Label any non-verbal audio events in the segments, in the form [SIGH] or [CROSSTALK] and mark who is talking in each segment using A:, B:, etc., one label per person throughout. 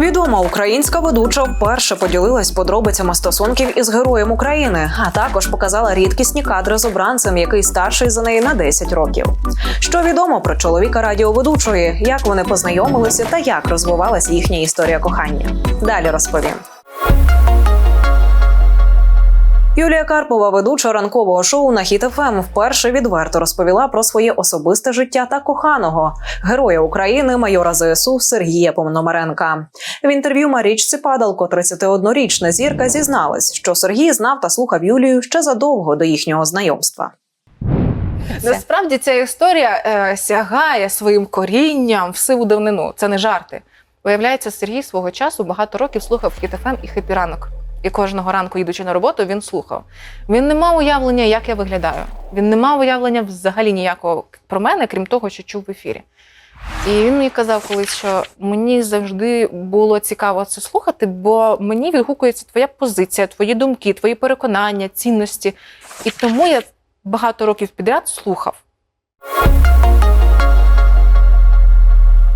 A: Відома українська ведуча вперше поділилась подробицями стосунків із героєм України, а також показала рідкісні кадри з обранцем, який старший за неї на 10 років. Що відомо про чоловіка радіоведучої, як вони познайомилися та як розвивалась їхня історія кохання. Далі розповім. Юлія Карпова, ведуча ранкового шоу на Хіт ФМ, вперше відверто розповіла про своє особисте життя та коханого героя України, майора ЗСУ Сергія Пономаренка. В інтерв'ю Марічці Падалко, 31-річна зірка, зізналась, що Сергій знав та слухав Юлію ще задовго до їхнього знайомства.
B: Насправді ця історія е, сягає своїм корінням в сиву давнину. Це не жарти. Виявляється, Сергій свого часу багато років слухав хіт-ФМ і хепі ранок. І кожного ранку, їдучи на роботу, він слухав. Він не мав уявлення, як я виглядаю. Він не мав уявлення взагалі ніякого про мене, крім того, що чув в ефірі. І він мені казав колись, що мені завжди було цікаво це слухати, бо мені відгукується твоя позиція, твої думки, твої переконання, цінності. І тому я багато років підряд слухав.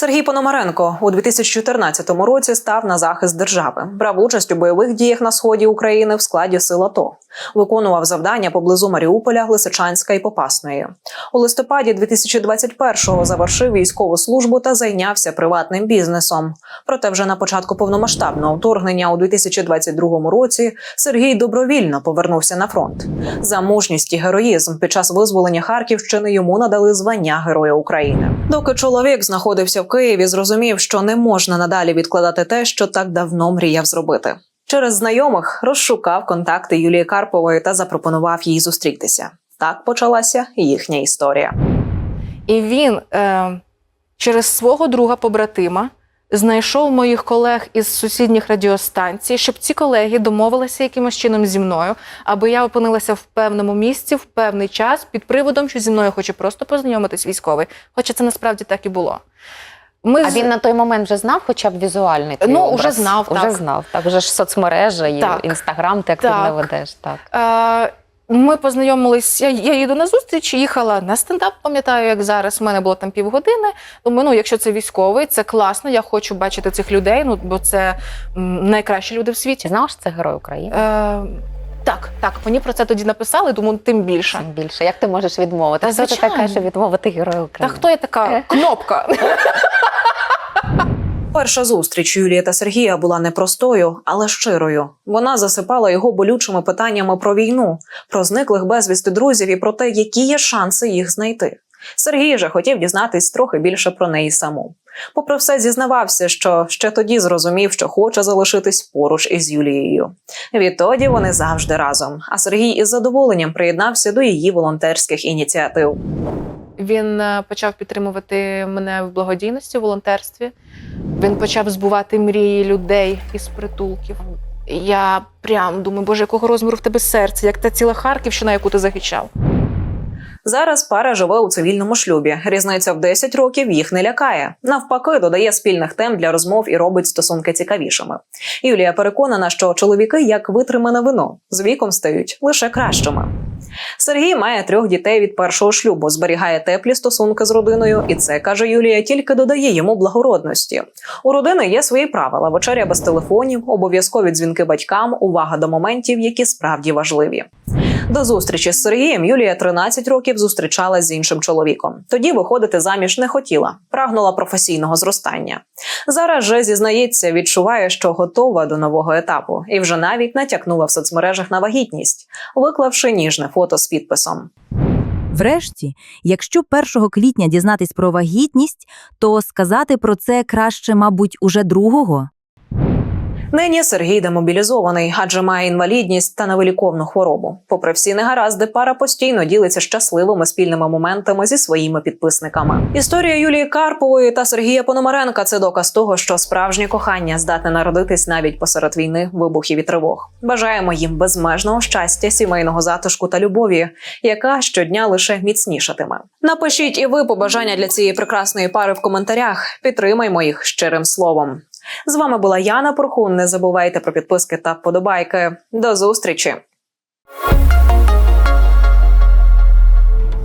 A: Сергій Пономаренко у 2014 році став на захист держави, брав участь у бойових діях на сході України в складі сил АТО, виконував завдання поблизу Маріуполя, Лисичанська і Попасної. У листопаді 2021-го завершив військову службу та зайнявся приватним бізнесом. Проте, вже на початку повномасштабного вторгнення у 2022 році Сергій добровільно повернувся на фронт. За мужність і героїзм під час визволення Харківщини йому надали звання Героя України. Доки чоловік знаходився в Києві, зрозумів, що не можна надалі відкладати те, що так давно мріяв зробити. Через знайомих розшукав контакти Юлії Карпової та запропонував їй зустрітися. Так почалася їхня історія.
B: І він е, через свого друга побратима знайшов моїх колег із сусідніх радіостанцій, щоб ці колеги домовилися якимось чином зі мною, аби я опинилася в певному місці в певний час під приводом, що зі мною хоче просто познайомитись військовий. Хоча це насправді так і було. Ми
C: А
B: з-
C: він на той момент вже знав, хоча б візуальний
B: Ну,
C: образ?
B: уже знав,
C: Уже
B: так.
C: знав. Так, вже ж соцмережі, і
B: Так.
C: інстаграм ти активно
B: Так.
C: ведеш. Так.
B: Е, Ми познайомились. Я, я їду на зустріч, їхала на стендап. Пам'ятаю, як зараз. У мене було там півгодини. Думаю, ну якщо це військовий, це класно. Я хочу бачити цих людей. Ну бо це м, найкращі люди в світі.
C: знав, це герой України?
B: Е, так, так, мені про це тоді написали, тому тим більше.
C: Тим більше. Як ти можеш відмовити?
B: Та
C: Хто ти така, що відмовити герою
B: Та хто я така кнопка? [LAUGHS]
A: Перша зустріч Юлії та Сергія була непростою, але щирою. Вона засипала його болючими питаннями про війну, про зниклих безвісти друзів і про те, які є шанси їх знайти. Сергій же хотів дізнатись трохи більше про неї саму. Попри все, зізнавався, що ще тоді зрозумів, що хоче залишитись поруч із Юлією. Відтоді вони завжди разом. А Сергій із задоволенням приєднався до її волонтерських ініціатив.
B: Він е, почав підтримувати мене в благодійності, в волонтерстві. Він почав збувати мрії людей із притулків. Я прям думаю, боже, якого розміру в тебе серце, як та ціла Харківщина, яку ти захищав.
A: Зараз пара живе у цивільному шлюбі. Різниця в 10 років їх не лякає. Навпаки, додає спільних тем для розмов і робить стосунки цікавішими. Юлія переконана, що чоловіки, як витримане вино, з віком стають лише кращими. Сергій має трьох дітей від першого шлюбу, зберігає теплі стосунки з родиною, і це каже Юлія, тільки додає йому благородності. У родини є свої правила: вечеря без телефонів, обов'язкові дзвінки батькам, увага до моментів, які справді важливі. До зустрічі з Сергієм Юлія 13 років зустрічалась з іншим чоловіком. Тоді виходити заміж не хотіла, прагнула професійного зростання. Зараз же зізнається, відчуває, що готова до нового етапу, і вже навіть натякнула в соцмережах на вагітність, виклавши ніжне фото з підписом.
D: Врешті, якщо 1 квітня дізнатись про вагітність, то сказати про це краще, мабуть, уже другого.
A: Нині Сергій демобілізований, адже має інвалідність та невиліковну хворобу. Попри всі негаразди, пара постійно ділиться щасливими спільними моментами зі своїми підписниками. Історія Юлії Карпової та Сергія Пономаренка це доказ того, що справжнє кохання здатне народитись навіть посеред війни, вибухів і тривог. Бажаємо їм безмежного щастя, сімейного затишку та любові, яка щодня лише міцнішатиме. Напишіть і ви побажання для цієї прекрасної пари в коментарях. Підтримаймо їх щирим словом. З вами була Яна Порхун. Не забувайте про підписки та вподобайки. До зустрічі!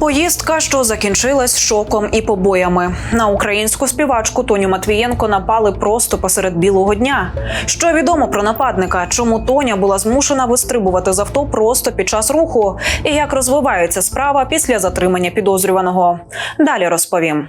A: Поїздка, що закінчилась шоком і побоями. На українську співачку Тоню Матвієнко напали просто посеред білого дня. Що відомо про нападника? Чому Тоня була змушена вистрибувати з авто просто під час руху? І як розвивається справа після затримання підозрюваного? Далі розповім.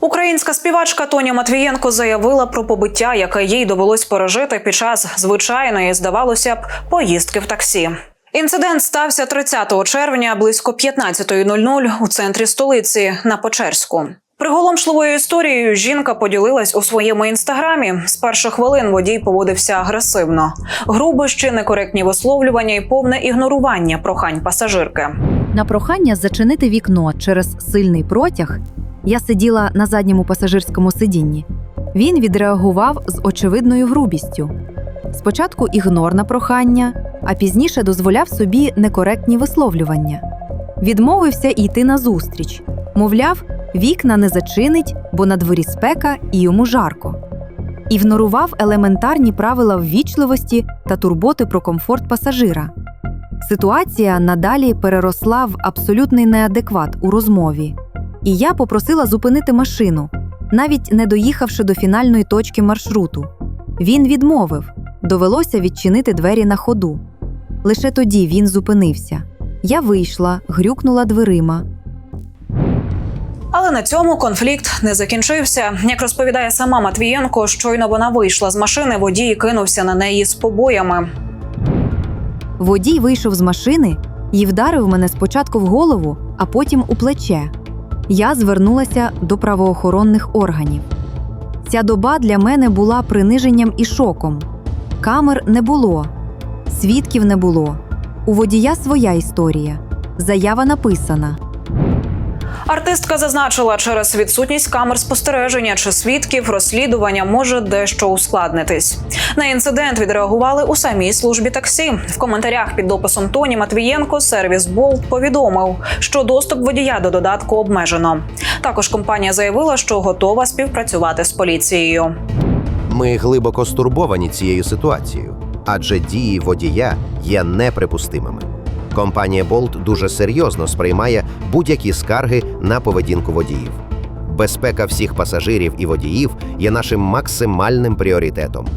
A: Українська співачка Тоня Матвієнко заявила про побиття, яке їй довелось пережити під час звичайної, здавалося б, поїздки в таксі. Інцидент стався 30 червня близько 15.00 у центрі столиці на Печерську. Приголомшливою історією жінка поділилась у своєму інстаграмі. З перших хвилин водій поводився агресивно, грубощі, некоректні висловлювання і повне ігнорування прохань пасажирки.
D: На прохання зачинити вікно через сильний протяг я сиділа на задньому пасажирському сидінні. Він відреагував з очевидною грубістю. Спочатку ігнор на прохання, а пізніше дозволяв собі некоректні висловлювання. Відмовився йти назустріч. Мовляв, вікна не зачинить, бо на дворі спека і йому жарко. Ігнорував елементарні правила ввічливості та турботи про комфорт пасажира. Ситуація надалі переросла в абсолютний неадекват у розмові. І я попросила зупинити машину, навіть не доїхавши до фінальної точки маршруту. Він відмовив, довелося відчинити двері на ходу. Лише тоді він зупинився. Я вийшла, грюкнула дверима.
A: Але на цьому конфлікт не закінчився. Як розповідає сама Матвієнко, щойно вона вийшла з машини, водій кинувся на неї з побоями.
D: Водій вийшов з машини і вдарив мене спочатку в голову, а потім у плече. Я звернулася до правоохоронних органів. Ця доба для мене була приниженням і шоком. Камер не було, свідків не було. У водія своя історія. Заява написана.
A: Артистка зазначила, через відсутність камер спостереження чи свідків розслідування може дещо ускладнитись. На інцидент відреагували у самій службі таксі. В коментарях під дописом Тоні Матвієнко сервіс Болт повідомив, що доступ водія до додатку обмежено. Також компанія заявила, що готова співпрацювати з поліцією.
E: Ми глибоко стурбовані цією ситуацією, адже дії водія є неприпустимими. Компанія Bolt дуже серйозно сприймає будь-які скарги на поведінку водіїв. Безпека всіх пасажирів і водіїв є нашим максимальним пріоритетом.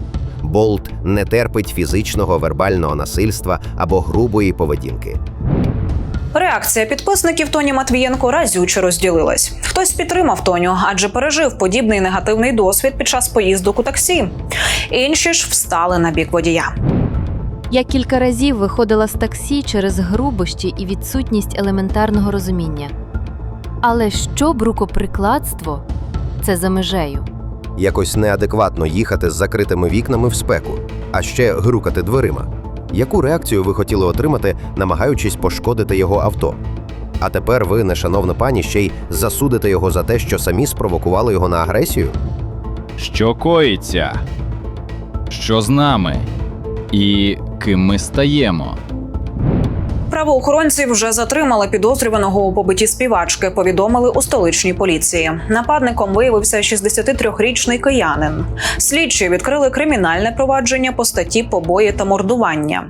E: Bolt не терпить фізичного вербального насильства або грубої поведінки.
A: Реакція підписників Тоні Матвієнко разюче розділилась. Хтось підтримав Тоню, адже пережив подібний негативний досвід під час поїздок у таксі. Інші ж встали на бік водія.
F: Я кілька разів виходила з таксі через грубощі і відсутність елементарного розуміння. Але що б рукоприкладство це за межею.
E: Якось неадекватно їхати з закритими вікнами в спеку, а ще грукати дверима. Яку реакцію ви хотіли отримати, намагаючись пошкодити його авто? А тепер ви, нешановна пані, ще й засудите його за те, що самі спровокували його на агресію?
G: Що коїться? Що з нами? І ким ми стаємо?
A: Правоохоронці вже затримали підозрюваного у побитті співачки. Повідомили у столичній поліції. Нападником виявився 63-річний киянин. Слідчі відкрили кримінальне провадження по статті побої та мордування.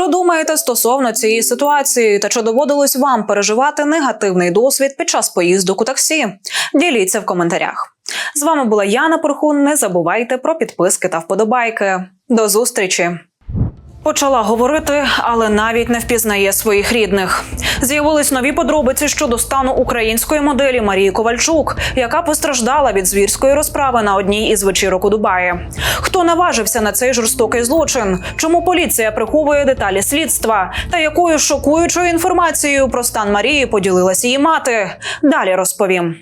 A: Що думаєте стосовно цієї ситуації? Та чи доводилось вам переживати негативний досвід під час поїздок у таксі? Діліться в коментарях. З вами була Яна Порхун. Не забувайте про підписки та вподобайки. До зустрічі! Почала говорити, але навіть не впізнає своїх рідних. З'явились нові подробиці щодо стану української моделі Марії Ковальчук, яка постраждала від звірської розправи на одній із вечірок у Дубаї. Хто наважився на цей жорстокий злочин? Чому поліція приховує деталі слідства? Та якою шокуючою інформацією про стан Марії поділилась її мати? Далі розповім.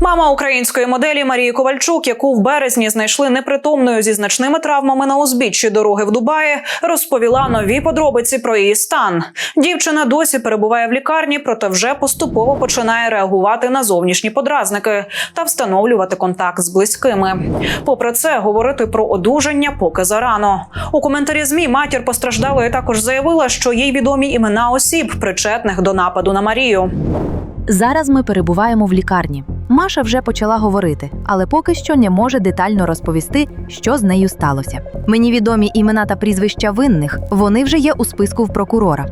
A: Мама української моделі Марії Ковальчук, яку в березні знайшли непритомною зі значними травмами на узбіччі дороги в Дубаї, розповіла нові подробиці про її стан. Дівчина досі перебуває в лікарні, проте вже поступово починає реагувати на зовнішні подразники та встановлювати контакт з близькими. Попри це, говорити про одужання поки зарано. У коментарі змі матір постраждалої також заявила, що їй відомі імена осіб, причетних до нападу на Марію.
D: Зараз ми перебуваємо в лікарні. Маша вже почала говорити, але поки що не може детально розповісти, що з нею сталося. Мені відомі імена та прізвища винних. Вони вже є у списку в прокурора.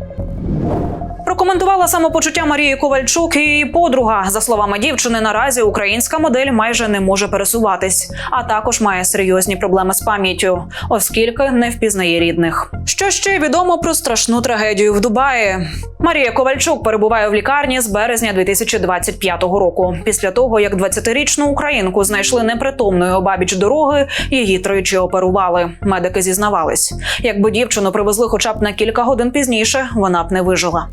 A: Прокоментувала самопочуття Марії Ковальчук і її подруга. За словами дівчини, наразі українська модель майже не може пересуватись, а також має серйозні проблеми з пам'яттю, оскільки не впізнає рідних. Що ще відомо про страшну трагедію в Дубаї? Марія Ковальчук перебуває в лікарні з березня 2025 року. Після того, як 20-річну українку знайшли непритомною обабіч дороги, її тричі оперували. Медики зізнавались, якби дівчину привезли хоча б на кілька годин пізніше, вона б не вижила.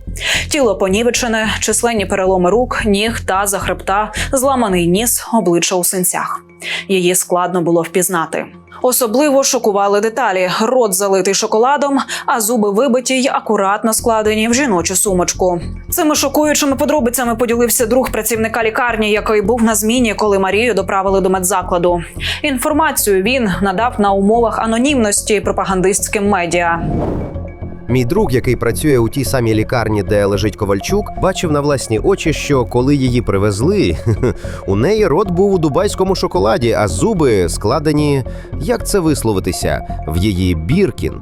A: Тіло понівечене, численні переломи рук, ніг та захребта, зламаний ніс, обличчя у синцях. Її складно було впізнати. Особливо шокували деталі: рот залитий шоколадом, а зуби вибиті й акуратно складені в жіночу сумочку. Цими шокуючими подробицями поділився друг працівника лікарні, який був на зміні, коли Марію доправили до медзакладу. Інформацію він надав на умовах анонімності пропагандистським медіа.
E: Мій друг, який працює у тій самій лікарні, де лежить Ковальчук, бачив на власні очі, що коли її привезли, [LAUGHS] у неї рот був у дубайському шоколаді, а зуби складені, як це висловитися, в її біркін.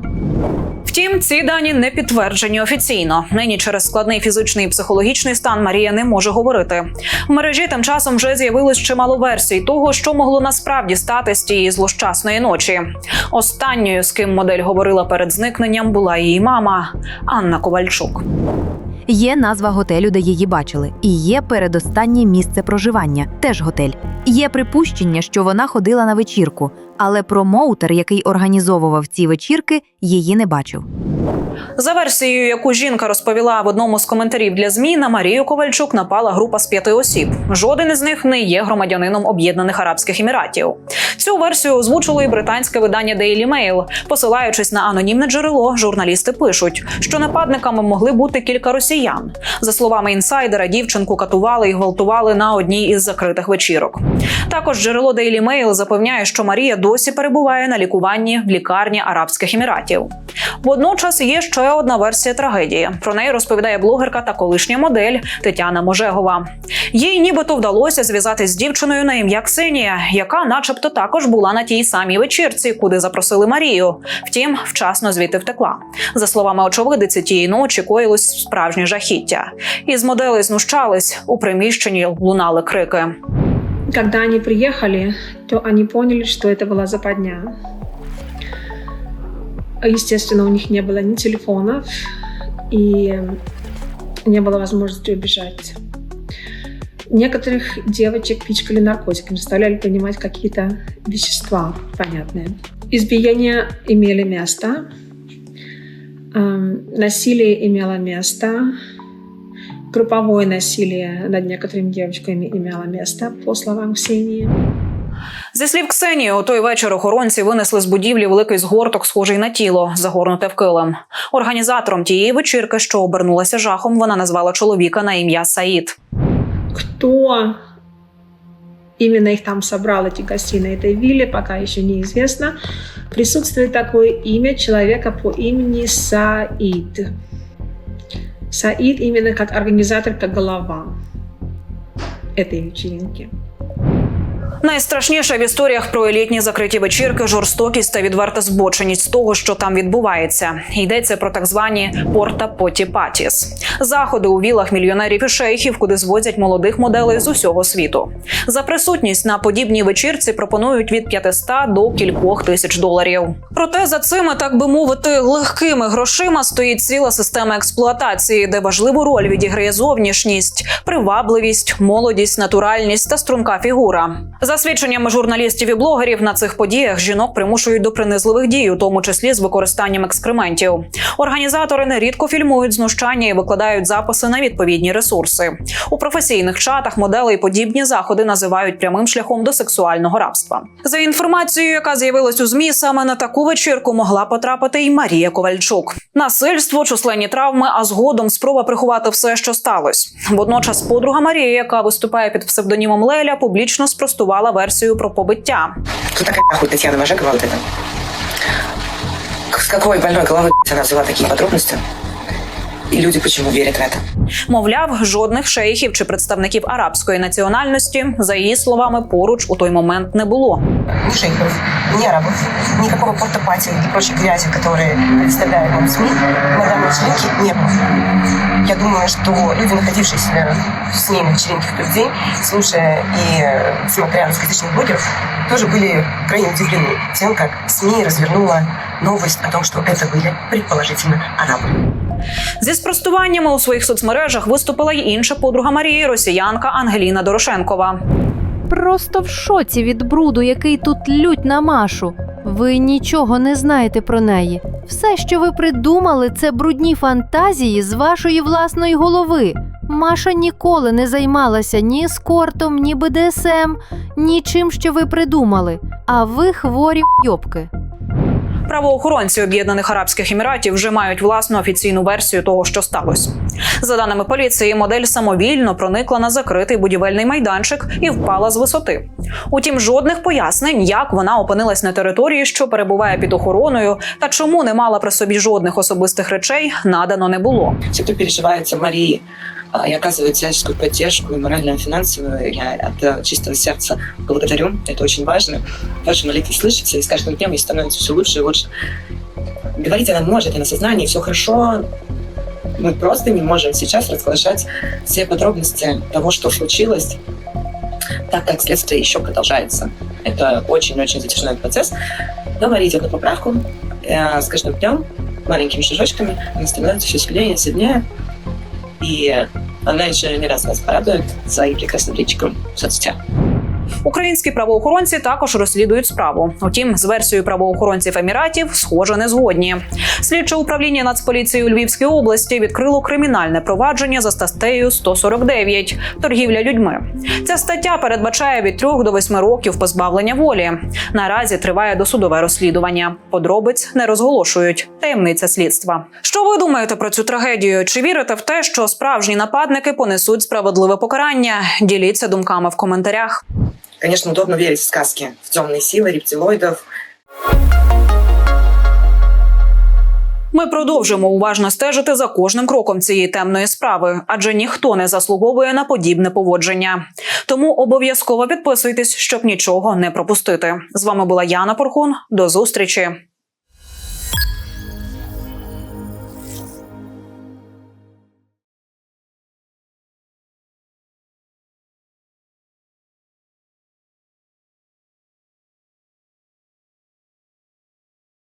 A: Втім, ці дані не підтверджені офіційно. Нині через складний фізичний і психологічний стан Марія не може говорити. В мережі тим часом вже з'явилось чимало версій того, що могло насправді стати з тієї злощасної ночі. Останньою, з ким модель говорила перед зникненням, була її мама Анна Ковальчук.
D: Є назва готелю, де її бачили, і є передостаннє місце проживання, теж готель. Є припущення, що вона ходила на вечірку, але промоутер, який організовував ці вечірки, її не бачив.
A: За версією, яку жінка розповіла в одному з коментарів для змі, на Марію Ковальчук напала група з п'яти осіб. Жоден із них не є громадянином Об'єднаних Арабських Еміратів. Цю версію озвучило і британське видання Daily Mail. Посилаючись на анонімне джерело, журналісти пишуть, що нападниками могли бути кілька росіян. За словами інсайдера, дівчинку катували і гвалтували на одній із закритих вечірок. Також джерело Daily Mail запевняє, що Марія досі перебуває на лікуванні в лікарні Арабських Еміратів. Водночас є ще одна версія трагедії. Про неї розповідає блогерка та колишня модель Тетяна Можегова. Їй нібито вдалося зв'язатись з дівчиною на ім'я Ксенія, яка, начебто, також була на тій самій вечірці, куди запросили Марію. Втім, вчасно звідти втекла. За словами очевидиці, тієї ночі коїлось справжнє жахіття. Із моделей знущались у приміщенні лунали крики.
H: Когда они приехали, то они поняли, что это была западня. Естественно, у них не было ни телефонов, и не было возможности убежать. Некоторых девочек пичкали наркотиками, заставляли принимать какие-то вещества понятные. Избиения имели место, эм, насилие имело место, групповое насилие над некоторыми девочками имело место, по словам Ксении.
A: Зі слів Ксенії, у той вечір охоронці винесли з будівлі великий згорток, схожий на тіло, загорнуте в килим. Організатором тієї вечірки, що обернулася жахом, вона назвала чоловіка на ім'я Саїд.
H: Кто именно их там собрал, эти гостей на этой вилле, пока еще неизвестно. Присутствует такое имя человека по имени Саид. Саид именно как организатор, как голова этой вечеринки.
A: Найстрашніше в історіях про елітні закриті вечірки, жорстокість та відверта збоченість того, що там відбувається. Йдеться про так звані порта поті патіс заходи у вілах мільйонерів і шейхів, куди звозять молодих моделей з усього світу. За присутність на подібній вечірці пропонують від 500 до кількох тисяч доларів. Проте за цими, так би мовити, легкими грошима стоїть ціла система експлуатації, де важливу роль відіграє зовнішність, привабливість, молодість, натуральність та струнка фігура. За свідченнями журналістів і блогерів на цих подіях жінок примушують до принизливих дій, у тому числі з використанням екскрементів. Організатори нерідко фільмують знущання і викладають записи на відповідні ресурси. У професійних чатах модели і подібні заходи називають прямим шляхом до сексуального рабства. За інформацією, яка з'явилась у змі, саме на таку вечірку могла потрапити і Марія Ковальчук. Насильство, численні травми, а згодом спроба приховати все, що сталося. Водночас, подруга Марія, яка виступає під псевдонімом Леля, публічно спростувала версію про побиття.
I: Кто такая нахуй Татьяна Вожекова вот это? С какой больной головы [LAUGHS] она взяла такие подробности? И люди почему верят в это?
A: Мовляв, жодних шейхів чи представників арабської національності, за її словами, поруч у той момент не було.
I: Ни шейхов, ни арабов, никакого портопати и прочей грязи, которые представляют нам СМИ, на данной вечеринке не было. Я думаю, что люди, находившиеся с ней на вечеринке в тот день, слушая и э, смотря русскоязычных блогеров, тоже были крайне удивлены тем, как СМИ развернула новость о том, что это были предположительно арабы.
A: Зі спростуваннями у своїх соцмережах виступила й інша подруга Марії, росіянка Ангеліна Дорошенкова.
F: Просто в шоці від бруду, який тут лють на Машу. Ви нічого не знаєте про неї. Все, що ви придумали, це брудні фантазії з вашої власної голови. Маша ніколи не займалася ні ескортом, ні БДСМ, нічим, що ви придумали. А ви хворі йобки.
A: Правоохоронці Об'єднаних Арабських Еміратів вже мають власну офіційну версію того, що сталося. За даними поліції, модель самовільно проникла на закритий будівельний майданчик і впала з висоти. Утім, жодних пояснень, як вона опинилась на території, що перебуває під охороною, та чому не мала при собі жодних особистих речей, надано не було.
I: Переживает за Марии а, и оказывает всяческую поддержку, и моральную, и финансовую, я от э, чистого сердца благодарю. Это очень важно. Ваши молитвы слышите, и с каждым днем ей становится все лучше и лучше. Говорить она может, она сознание, все хорошо. Мы просто не можем сейчас разглашать все подробности того, что случилось, так как следствие еще продолжается. Это очень-очень затяжной процесс. Но идет на поправку. Э, С каждым днем маленькими шажочками она становится все сильнее и сильнее. И она еще не раз вас порадует своим прекрасным личиком в соцсетях.
A: Українські правоохоронці також розслідують справу. Утім, з версією правоохоронців Еміратів схоже не згодні. Слідче управління Нацполіції у Львівській області відкрило кримінальне провадження за статтею 149 торгівля людьми. Ця стаття передбачає від 3 до 8 років позбавлення волі. Наразі триває досудове розслідування. Подробиць не розголошують. Таємниця слідства. Що ви думаєте про цю трагедію? Чи вірите в те, що справжні нападники понесуть справедливе покарання? Діліться думками в коментарях.
I: Конечно, удобно верить в сказки, в темные силы рептилоидов,
A: Ми продовжимо уважно стежити за кожним кроком цієї темної справи, адже ніхто не заслуговує на подібне поводження. Тому обов'язково підписуйтесь, щоб нічого не пропустити. З вами була Яна Порхун. До зустрічі.